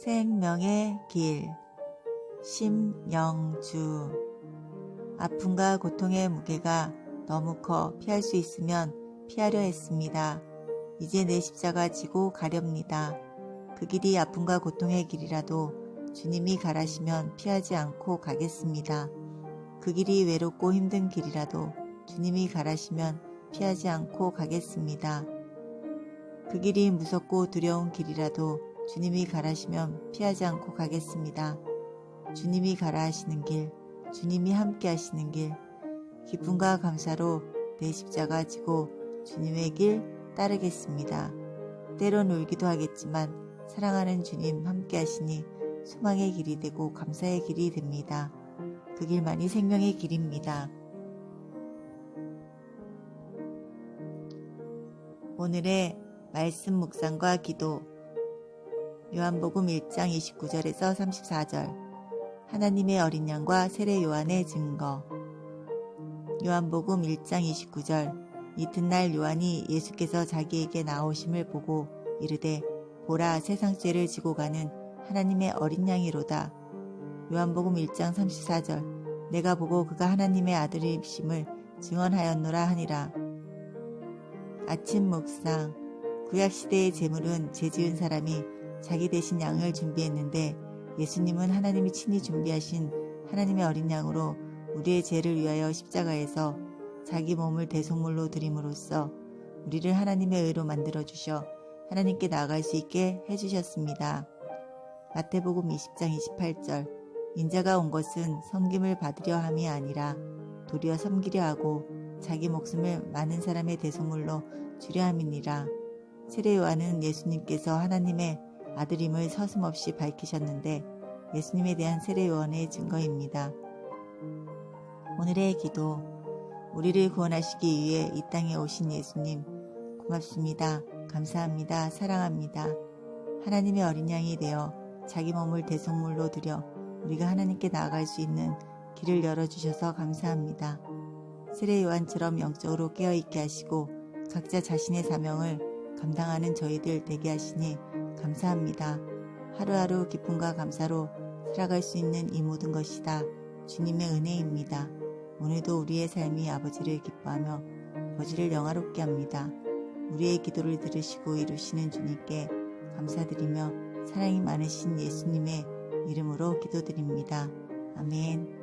생명의 길 심영주 아픔과 고통의 무게가 너무 커 피할 수 있으면 피하려 했습니다. 이제 내 십자가 지고 가렵니다. 그 길이 아픔과 고통의 길이라도 주님이 가라시면 피하지 않고 가겠습니다. 그 길이 외롭고 힘든 길이라도 주님이 가라시면 피하지 않고 가겠습니다. 그 길이 무섭고 두려운 길이라도 주님이 가라시면 피하지 않고 가겠습니다. 주님이 가라 하시는 길, 주님이 함께 하시는 길, 기쁨과 감사로 내 십자가 지고 주님의 길 따르겠습니다. 때론 울기도 하겠지만 사랑하는 주님 함께 하시니 소망의 길이 되고 감사의 길이 됩니다. 그 길만이 생명의 길입니다. 오늘의 말씀 묵상과 기도 요한복음 1장 29절에서 34절. 하나님의 어린 양과 세례 요한의 증거. 요한복음 1장 29절. 이튿날 요한이 예수께서 자기에게 나오심을 보고 이르되 보라 세상 죄를 지고 가는 하나님의 어린 양이로다. 요한복음 1장 34절. 내가 보고 그가 하나님의 아들이심을 증언하였노라 하니라. 아침 묵상. 구약시대의 제물은 죄지은 사람이 자기 대신 양을 준비했는데 예수님은 하나님이 친히 준비하신 하나님의 어린 양으로 우리의 죄를 위하여 십자가에서 자기 몸을 대속물로 드림으로써 우리를 하나님의 의로 만들어 주셔 하나님께 나아갈 수 있게 해 주셨습니다. 마태복음 20장 28절 인자가 온 것은 섬김을 받으려 함이 아니라 도리어 섬기려 하고 자기 목숨을 많은 사람의 대속물로 주려 함이니라. 세례 요한은 예수님께서 하나님의 아들임을 서슴없이 밝히셨는데 예수님에 대한 세례 요한의 증거입니다. 오늘의 기도 우리를 구원하시기 위해 이 땅에 오신 예수님 고맙습니다. 감사합니다. 사랑합니다. 하나님의 어린 양이 되어 자기 몸을 대속물로 드려 우리가 하나님께 나아갈 수 있는 길을 열어주셔서 감사합니다. 세례 요한처럼 영적으로 깨어있게 하시고 각자 자신의 사명을 감당하는 저희들 되게 하시니 감사합니다. 하루하루 기쁨과 감사로 살아갈 수 있는 이 모든 것이 다 주님의 은혜입니다. 오늘도 우리의 삶이 아버지를 기뻐하며 아버지를 영화롭게 합니다. 우리의 기도를 들으시고 이루시는 주님께 감사드리며 사랑이 많으신 예수님의 이름으로 기도드립니다. 아멘.